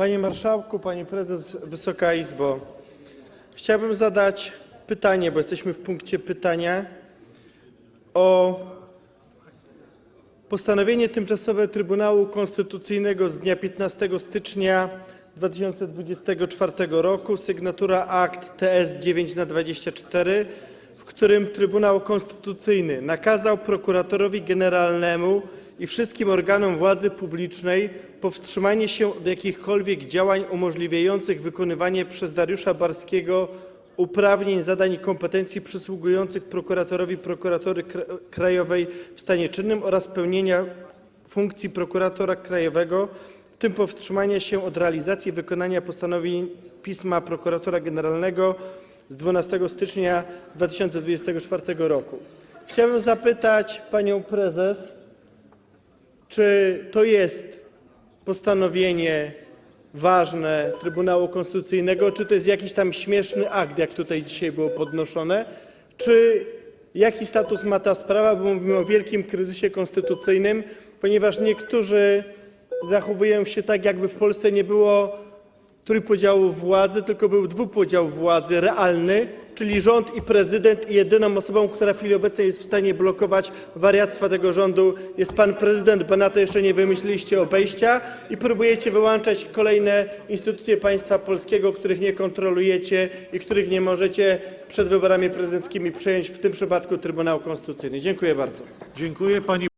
Panie Marszałku, Pani Prezes, Wysoka Izbo. Chciałbym zadać pytanie, bo jesteśmy w punkcie pytania, o postanowienie tymczasowe Trybunału Konstytucyjnego z dnia 15 stycznia 2024 roku, sygnatura akt TS 9 na 24, w którym Trybunał Konstytucyjny nakazał prokuratorowi generalnemu i wszystkim organom władzy publicznej powstrzymanie się od jakichkolwiek działań umożliwiających wykonywanie przez Dariusza Barskiego uprawnień, zadań i kompetencji przysługujących prokuratorowi Prokuratury Kra- Krajowej w stanie czynnym oraz pełnienia funkcji prokuratora krajowego, w tym powstrzymania się od realizacji wykonania postanowień pisma prokuratora generalnego z 12 stycznia 2024 roku. Chciałbym zapytać panią prezes, czy to jest postanowienie ważne Trybunału Konstytucyjnego, czy to jest jakiś tam śmieszny akt, jak tutaj dzisiaj było podnoszone, czy jaki status ma ta sprawa, bo mówimy o wielkim kryzysie konstytucyjnym, ponieważ niektórzy zachowują się tak, jakby w Polsce nie było trójpodziału władzy, tylko był dwupodział władzy realny, czyli rząd i prezydent i jedyną osobą, która w chwili obecnej jest w stanie blokować wariactwa tego rządu jest pan prezydent, bo na to jeszcze nie wymyśliliście obejścia i próbujecie wyłączać kolejne instytucje państwa polskiego, których nie kontrolujecie i których nie możecie przed wyborami prezydenckimi przejąć, w tym przypadku Trybunał Konstytucyjny. Dziękuję bardzo. Dziękuję pani